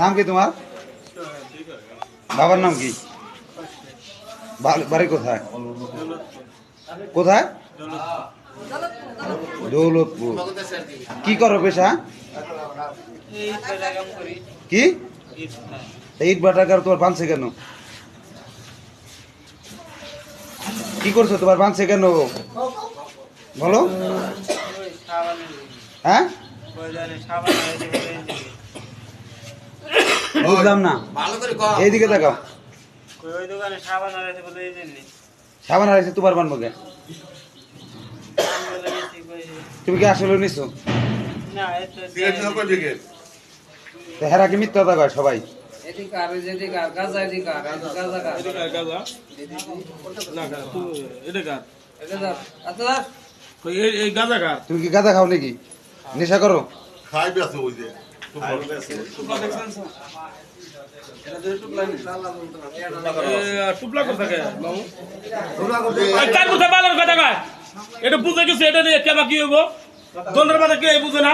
নাম কি তোমার? বাবার নাম কি? বাড়ি কোথায়? কোথায়? দৌলতপুর। কি করো পেশা? কি? ইট বাটাকার তোমার বাঁধছে কেন? কি করছ তোমার বাঁধছে কেন? বলো। হ্যাঁ? বুঝলাম না। এইদিকে সাবান হারাইছে তোমার তুমি কি আসলে নিছো? হেরা মিথ্যা কথা কয় সবাই? এদিকে আর যেদিকে আর গাজা এদিকে আর গাজা গাছ। এটা গাজা? না গা এটা গা এটা ধর আচ্ছা ধর। কই এই এই গাজা গা তুমি কি গাঁদা খাও নাকি? নেশা করো খাই বেছে ওই যে এটা বুঝে গেছে এটা নিয়ে কেমন কি হইব দন্ডের মাথা কে বুঝে না